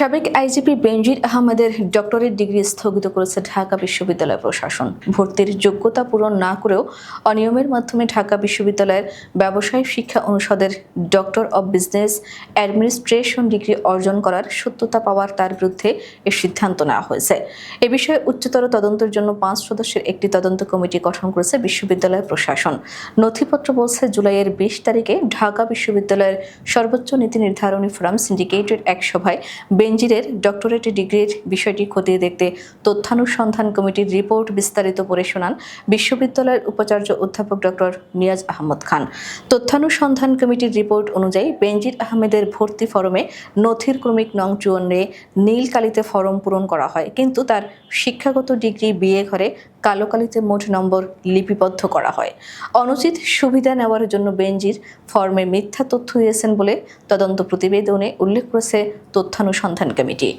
সাবেক আইজিপি বেনজির আহমেদের doctorate degree স্থগিত করেছে ঢাকা বিশ্ববিদ্যালয় প্রশাসন। ভর্তির যোগ্যতা পূরণ না করেও অনিয়মের মাধ্যমে ঢাকা বিশ্ববিদ্যালয়ের ব্যবসায় শিক্ষা অনুষদের doctor of business administration degree অর্জন করার সত্যতা পাওয়ার তার বিরুদ্ধে এ সিদ্ধান্ত নেওয়া হয়েছে। এ বিষয়ে উচ্চতর তদন্তের জন্য পাঁচ সদস্যের একটি তদন্ত কমিটি গঠন করেছে বিশ্ববিদ্যালয় প্রশাসন। নথিপত্র বলছে, জুলাইয়ের বিশ তারিখে ঢাকা বিশ্ববিদ্যালয়ের সর্বোচ্চ নীতি নির্ধারণী ফোরাম সিন্ডিকেটের এক সভায় বেঞ্জিরের ডক্টরেট ডিগ্রির বিষয়টি খতিয়ে দেখতে তথ্যানুসন্ধান কমিটির রিপোর্ট বিস্তারিত পড়ে শোনান বিশ্ববিদ্যালয়ের উপাচার্য অধ্যাপক ডক্টর নিয়াজ আহমদ খান। তথ্যানুসন্ধান কমিটির রিপোর্ট অনুযায়ী বেনজির আহমেদের ভর্তি ফরমে নথির ক্রমিক নং চুয়ান্নে নীলকালিতে ফরম পূরণ করা হয়। কিন্তু তার শিক্ষাগত ডিগ্রি বিয়ে ঘরে কালো কালিতে মোট নম্বর লিপিবদ্ধ করা হয়। অনুচিত সুবিধা নেওয়ার জন্য বেঞ্জির ফর্মে মিথ্যা তথ্য দিয়েছেন বলে তদন্ত প্রতিবেদনে উল্লেখ করেছে তথ্যানুসন্ধান কমিটি।